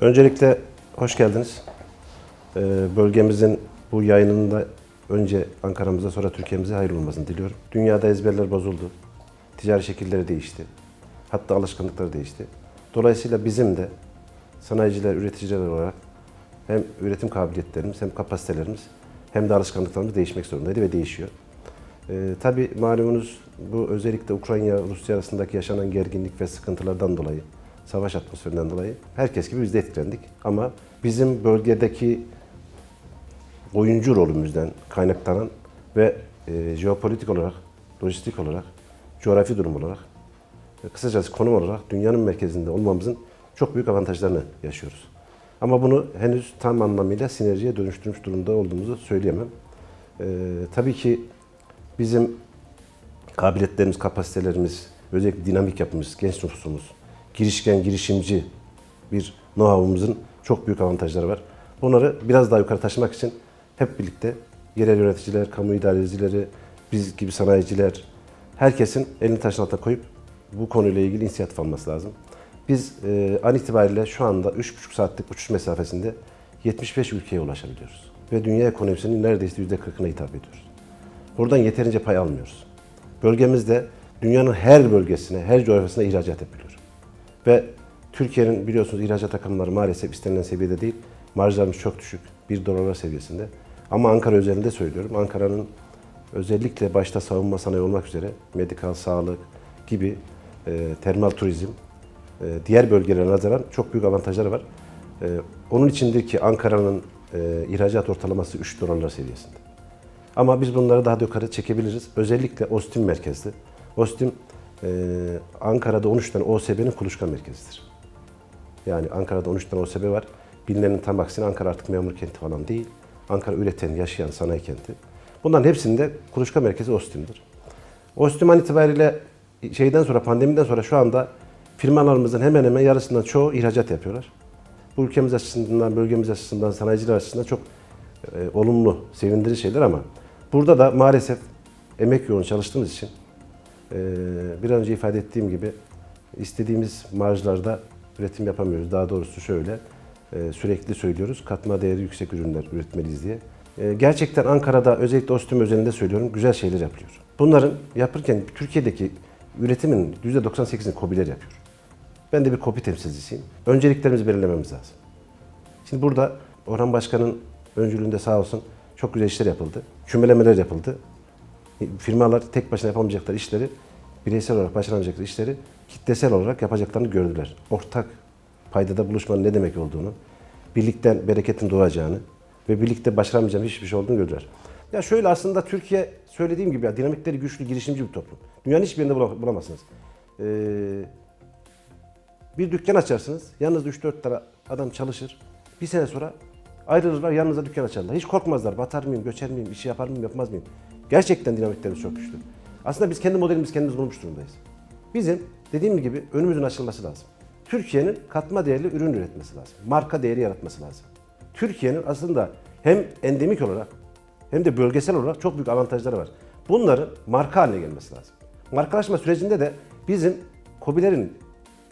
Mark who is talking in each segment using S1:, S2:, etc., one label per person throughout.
S1: Öncelikle hoş geldiniz. Ee, bölgemizin bu yayınında önce Ankara'mıza sonra Türkiye'mize hayırlı olmasını diliyorum. Dünyada ezberler bozuldu. Ticari şekilleri değişti. Hatta alışkanlıkları değişti. Dolayısıyla bizim de sanayiciler, üreticiler olarak hem üretim kabiliyetlerimiz hem kapasitelerimiz hem de alışkanlıklarımız değişmek zorundaydı ve değişiyor. Ee, tabii malumunuz bu özellikle Ukrayna Rusya arasındaki yaşanan gerginlik ve sıkıntılardan dolayı, savaş atmosferinden dolayı herkes gibi biz de etkilendik. Ama bizim bölgedeki oyuncu rolümüzden kaynaklanan ve e, jeopolitik olarak, lojistik olarak, coğrafi durum olarak, e, kısacası konum olarak dünyanın merkezinde olmamızın çok büyük avantajlarını yaşıyoruz. Ama bunu henüz tam anlamıyla sinerjiye dönüştürmüş durumda olduğumuzu söyleyemem. E, tabii ki bizim kabiliyetlerimiz, kapasitelerimiz, özellikle dinamik yapımız, genç nüfusumuz, girişken, girişimci bir know-how'umuzun çok büyük avantajları var. Bunları biraz daha yukarı taşımak için hep birlikte yerel yöneticiler, kamu idarecileri, biz gibi sanayiciler, herkesin elini taşın altına koyup bu konuyla ilgili inisiyatif alması lazım. Biz e, an itibariyle şu anda 3,5 saatlik uçuş mesafesinde 75 ülkeye ulaşabiliyoruz. Ve dünya ekonomisinin neredeyse %40'ına hitap ediyoruz. Buradan yeterince pay almıyoruz. Bölgemizde dünyanın her bölgesine, her coğrafyasına ihracat yapılıyor. Ve Türkiye'nin biliyorsunuz ihracat rakamları maalesef istenilen seviyede değil. Marjlarımız çok düşük. 1 dolarlar seviyesinde. Ama Ankara özelinde söylüyorum. Ankara'nın özellikle başta savunma sanayi olmak üzere medikal, sağlık gibi e, termal turizm e, diğer bölgelere nazaran çok büyük avantajları var. E, onun içindir ki Ankara'nın e, ihracat ortalaması 3 dolarlar seviyesinde. Ama biz bunları daha da yukarı çekebiliriz. Özellikle OSTİM merkezli. OSTİM Ankara'da 13 tane OSB'nin kuluçka merkezidir. Yani Ankara'da 13 tane OSB var. Bilinenin tam aksine Ankara artık memur kenti falan değil. Ankara üreten, yaşayan sanayi kenti. Bunların hepsinde kuluçka merkezi OSTİM'dir. OSTİM an itibariyle şeyden sonra, pandemiden sonra şu anda firmalarımızın hemen hemen yarısından çoğu ihracat yapıyorlar. Bu ülkemiz açısından, bölgemiz açısından, sanayiciler açısından çok e, olumlu, sevindirici şeyler ama burada da maalesef emek yoğun çalıştığımız için bir an önce ifade ettiğim gibi istediğimiz marjlarda üretim yapamıyoruz. Daha doğrusu şöyle e, sürekli söylüyoruz katma değeri yüksek ürünler üretmeliyiz diye. E, gerçekten Ankara'da özellikle Ostüm özelinde söylüyorum güzel şeyler yapılıyor. Bunların yapırken Türkiye'deki üretimin %98'ini KOBİ'ler yapıyor. Ben de bir KOBİ temsilcisiyim. Önceliklerimizi belirlememiz lazım. Şimdi burada Orhan Başkan'ın öncülüğünde sağ olsun çok güzel işler yapıldı. Kümelemeler yapıldı. Firmalar tek başına yapamayacakları işleri, bireysel olarak başaramayacakları işleri kitlesel olarak yapacaklarını gördüler. Ortak paydada buluşmanın ne demek olduğunu, birlikten bereketin doğacağını ve birlikte başaramayacağım hiçbir şey olduğunu gördüler. Ya şöyle aslında Türkiye söylediğim gibi ya dinamikleri güçlü, girişimci bir toplum. Dünyanın hiçbir yerinde bula- bulamazsınız. Ee, bir dükkan açarsınız. Yanınızda 3-4 tane adam çalışır. Bir sene sonra ayrılırlar yanınıza dükkan açarlar. Hiç korkmazlar. Batar mıyım, göçer miyim, işi yapar mıyım, yapmaz mıyım? Gerçekten dinamiklerimiz çok güçlü. Aslında biz kendi modelimizi kendimiz bulmuş durumdayız. Bizim dediğim gibi önümüzün açılması lazım. Türkiye'nin katma değerli ürün üretmesi lazım. Marka değeri yaratması lazım. Türkiye'nin aslında hem endemik olarak hem de bölgesel olarak çok büyük avantajları var. Bunların marka haline gelmesi lazım. Markalaşma sürecinde de bizim KOBİ'lerin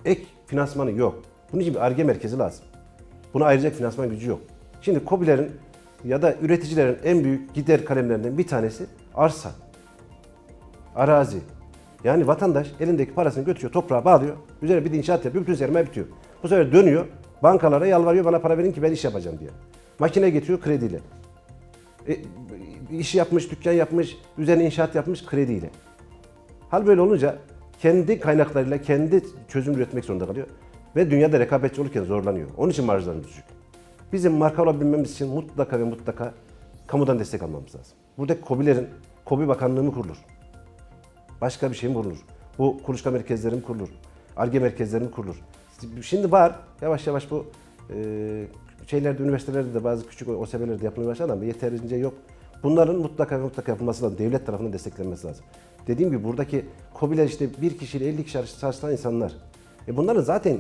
S1: ek finansmanı yok. Bunun için bir ARGE merkezi lazım. Buna ayıracak finansman gücü yok. Şimdi KOBİ'lerin ya da üreticilerin en büyük gider kalemlerinden bir tanesi arsa, arazi. Yani vatandaş elindeki parasını götürüyor, toprağa bağlıyor, üzerine bir inşaat yapıyor, bütün sermaye bitiyor. Bu sefer dönüyor, bankalara yalvarıyor bana para verin ki ben iş yapacağım diye. Makine getiriyor krediyle. E, iş yapmış, dükkan yapmış, üzerine inşaat yapmış krediyle. Hal böyle olunca kendi kaynaklarıyla kendi çözüm üretmek zorunda kalıyor. Ve dünyada rekabetçi olurken zorlanıyor. Onun için marjlarımız düşük. Bizim marka olabilmemiz için mutlaka ve mutlaka kamudan destek almamız lazım. Buradaki KOBİ'lerin, KOBİ Bakanlığı mı kurulur? Başka bir şey mi kurulur? Bu kuluçka merkezleri mi kurulur? ARGE merkezleri mi kurulur? Şimdi var, yavaş yavaş bu e, şeylerde, üniversitelerde de bazı küçük OSB'lerde yapılmaya başladı ama yeterince yok. Bunların mutlaka ve mutlaka yapılması lazım. Devlet tarafından desteklenmesi lazım. Dediğim gibi buradaki KOBİ'ler işte bir kişiyle 50 kişi çalışan insanlar. E bunların zaten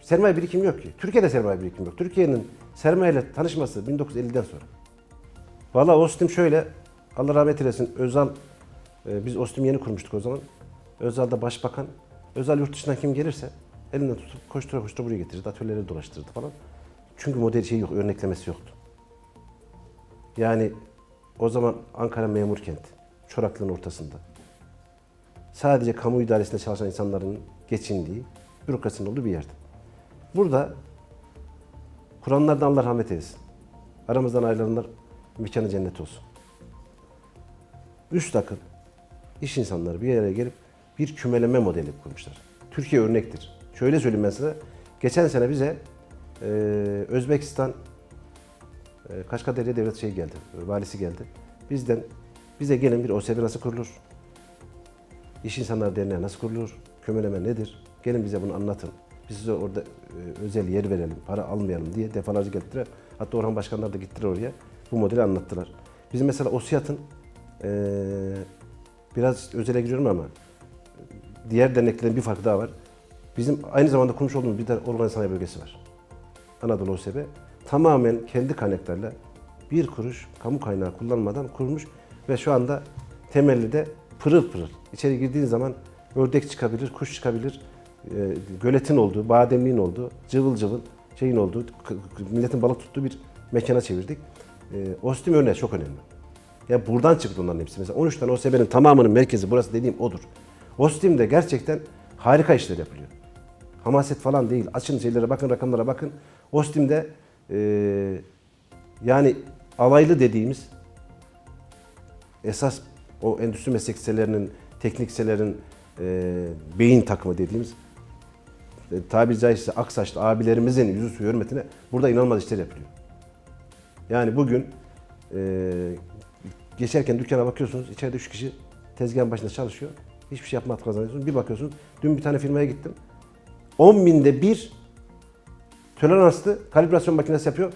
S1: sermaye birikimi yok ki. Türkiye'de sermaye birikimi yok. Türkiye'nin sermayeyle tanışması 1950'den sonra. Valla Ostim şöyle, Allah rahmet eylesin Özal, e, biz Ostim yeni kurmuştuk o zaman. Özal da başbakan. Özal yurt dışından kim gelirse elinden tutup koştura koştura buraya getirdi. Atölyeleri dolaştırdı falan. Çünkü model şey yok, örneklemesi yoktu. Yani o zaman Ankara memur kent, çoraklığın ortasında. Sadece kamu idaresinde çalışan insanların geçindiği, bürokrasinin olduğu bir yerde. Burada Kur'anlardan Allah rahmet eylesin. Aramızdan ayrılanlar mekanı cennet olsun. Üst akıl iş insanları bir araya gelip bir kümeleme modeli kurmuşlar. Türkiye örnektir. Şöyle söyleyeyim ben size. Geçen sene bize e, Özbekistan e, Kaşkadere Devlet şey geldi, valisi geldi. Bizden bize gelin bir OSB nasıl kurulur? İş İnsanları Derneği nasıl kurulur? Kümeleme nedir? Gelin bize bunu anlatın. Biz size orada e, özel yer verelim, para almayalım diye defalarca gittiler. Hatta Orhan Başkanlar da gittiler oraya. Bu modeli anlattılar. Bizim mesela OSİAD'ın e, biraz özele giriyorum ama diğer derneklerin bir farkı daha var. Bizim aynı zamanda kurmuş olduğumuz bir de organ sanayi bölgesi var. Anadolu OSB tamamen kendi kaynaklarla bir kuruş kamu kaynağı kullanmadan kurmuş ve şu anda temelli de pırıl pırıl. İçeri girdiğin zaman ördek çıkabilir, kuş çıkabilir, göletin olduğu, bademliğin olduğu, cıvıl cıvıl şeyin olduğu, milletin balık tuttuğu bir mekana çevirdik. E, Ostim örneği çok önemli. Ya buradan çıktı onların hepsi. Mesela 13 tane OSB'nin tamamının merkezi burası dediğim odur. Ostim'de gerçekten harika işler yapılıyor. Hamaset falan değil. Açın şeylere bakın, rakamlara bakın. Ostim'de eee yani alaylı dediğimiz esas o endüstri meslek liselerinin, eee, beyin takımı dediğimiz e, tabiri caizse aksaçlı abilerimizin yüzü suyu hürmetine burada inanılmaz işler yapılıyor. Yani bugün eee, geçerken dükkana bakıyorsunuz, içeride üç kişi tezgahın başında çalışıyor. Hiçbir şey yapmadan kazanıyorsunuz. Bir bakıyorsunuz, dün bir tane firmaya gittim. 10 binde bir toleranslı kalibrasyon makinesi yapıyor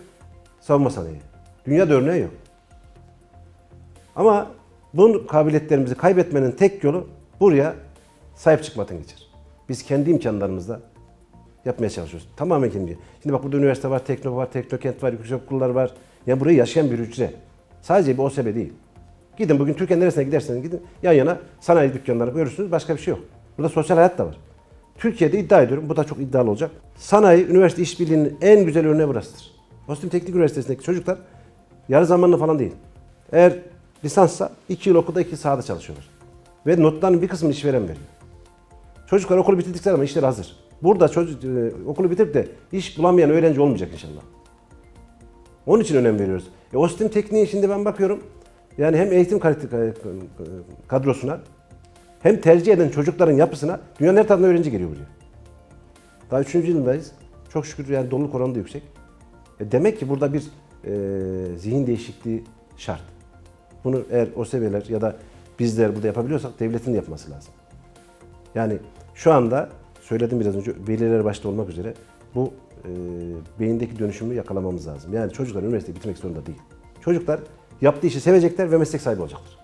S1: savunma sanayi. Dünyada örneği yok. Ama bu kabiliyetlerimizi kaybetmenin tek yolu buraya sahip çıkmaktan geçer. Biz kendi imkanlarımızla yapmaya çalışıyoruz. Tamamen kendi. Şimdi bak burada üniversite var, tekno var, teknokent var, yüksek okullar var. Ya burayı yaşayan bir hücre. Sadece bir OSB değil. Gidin bugün Türkiye'nin neresine giderseniz gidin yan yana sanayi dükkanları görürsünüz. Başka bir şey yok. Burada sosyal hayat da var. Türkiye'de iddia ediyorum, bu da çok iddialı olacak. Sanayi, üniversite işbirliğinin en güzel örneği burasıdır. Ostim Teknik Üniversitesi'ndeki çocuklar yarı zamanlı falan değil. Eğer lisanssa 2 yıl okulda 2 yıl sahada çalışıyorlar. Ve notların bir kısmını işveren veriyor. Çocuklar okulu bitirdikleri zaman işleri hazır. Burada çocuk e, okulu bitirip de iş bulamayan öğrenci olmayacak inşallah. Onun için önem veriyoruz. E, Ostim Tekniği şimdi ben bakıyorum. Yani hem eğitim e, kadrosuna hem tercih eden çocukların yapısına dünyanın her tarafından öğrenci geliyor buraya. Daha üçüncü yılındayız. Çok şükür yani doluluk oranı da yüksek. E demek ki burada bir e, zihin değişikliği şart. Bunu eğer o seviyeler ya da bizler burada yapabiliyorsak devletin de yapması lazım. Yani şu anda söyledim biraz önce veliler başta olmak üzere bu e, beyindeki dönüşümü yakalamamız lazım. Yani çocuklar üniversite bitirmek zorunda değil. Çocuklar yaptığı işi sevecekler ve meslek sahibi olacaklar.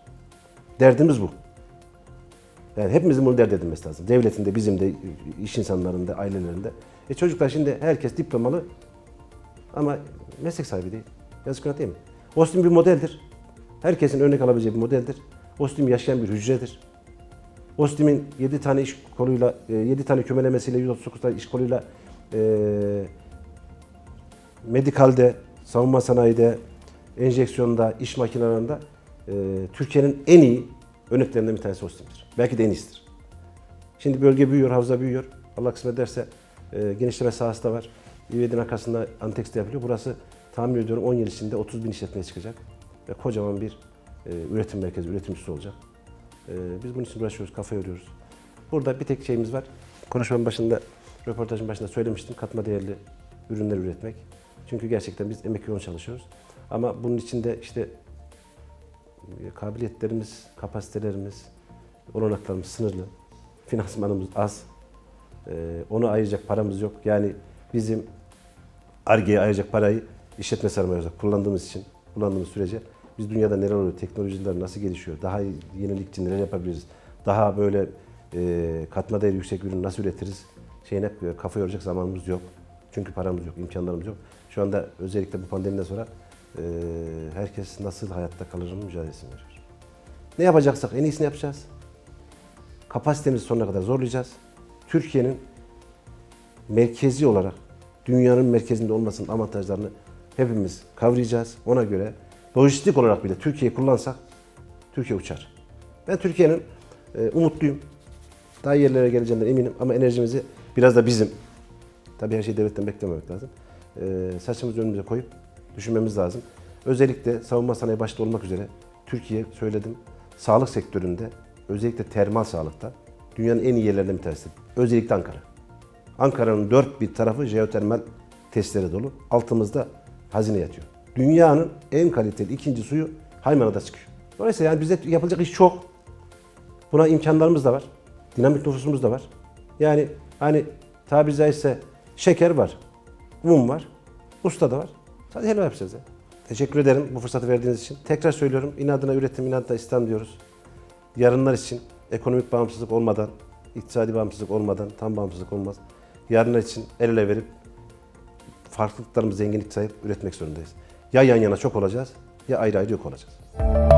S1: Derdimiz bu. Yani hepimizin bunu dert edilmesi lazım. Devletin de, bizim de, iş insanlarının da, ailelerinde. E çocuklar şimdi herkes diplomalı ama meslek sahibi değil. Yazık günah değil mi? Ostim bir modeldir. Herkesin örnek alabileceği bir modeldir. Ostim yaşayan bir hücredir. Ostim'in 7 tane iş koluyla, 7 tane kümelemesiyle, 139 tane iş koluyla e, medikalde, savunma sanayide, enjeksiyonda, iş makinelerinde e, Türkiye'nin en iyi örneklerinden bir tanesi Ostim'dir. Belki de en iyisidir. Şimdi bölge büyüyor, havza büyüyor. Allah kısmet ederse e, genişleme sahası da var. İvedin arkasında Antex'te yapılıyor. Burası tahmin ediyorum 10 yıl içinde 30 bin işletmeye çıkacak. Ve kocaman bir e, üretim merkezi, üretim üssü olacak. E, biz bunun için uğraşıyoruz, kafa yoruyoruz. Burada bir tek şeyimiz var. Konuşmanın başında, röportajın başında söylemiştim. Katma değerli ürünler üretmek. Çünkü gerçekten biz emek yoğun çalışıyoruz. Ama bunun içinde işte e, kabiliyetlerimiz, kapasitelerimiz, olanaklarımız sınırlı. Finansmanımız az. E, onu ayıracak paramız yok. Yani bizim ARGE'ye ayıracak parayı işletme sermayesi kullandığımız için, kullandığımız sürece biz dünyada neler oluyor, teknolojiler nasıl gelişiyor, daha yenilikçi neler yapabiliriz, daha böyle e, katma değeri yüksek ürün nasıl üretiriz şeyine e, kafa yoracak zamanımız yok. Çünkü paramız yok, imkanlarımız yok. Şu anda özellikle bu pandemiden sonra e, herkes nasıl hayatta kalırın mücadelesini veriyor. Ne yapacaksak en iyisini yapacağız. Kapasitemizi sonuna kadar zorlayacağız. Türkiye'nin merkezi olarak dünyanın merkezinde olmasının avantajlarını hepimiz kavrayacağız. Ona göre lojistik olarak bile Türkiye'yi kullansak Türkiye uçar. Ben Türkiye'nin e, umutluyum. Daha yerlere geleceğinden eminim ama enerjimizi biraz da bizim, tabii her şeyi devletten beklememek lazım. E, saçımızı önümüze koyup düşünmemiz lazım. Özellikle savunma sanayi başta olmak üzere Türkiye söyledim sağlık sektöründe özellikle termal sağlıkta dünyanın en iyi yerlerinden bir tanesi. Özellikle Ankara. Ankara'nın dört bir tarafı jeotermal testlere dolu. Altımızda hazine yatıyor. Dünyanın en kaliteli ikinci suyu Haymana'da çıkıyor. Dolayısıyla yani bize yapılacak iş çok. Buna imkanlarımız da var. Dinamik nüfusumuz da var. Yani hani tabiri caizse şeker var, un var, usta da var. Sadece helva yapacağız ya. Teşekkür ederim bu fırsatı verdiğiniz için. Tekrar söylüyorum inadına üretim, inadına İslam diyoruz. Yarınlar için ekonomik bağımsızlık olmadan, iktisadi bağımsızlık olmadan tam bağımsızlık olmaz. Yarınlar için el ele verip farklılıklarımızı zenginlik sayıp üretmek zorundayız. Ya yan yana çok olacağız ya ayrı ayrı yok olacağız.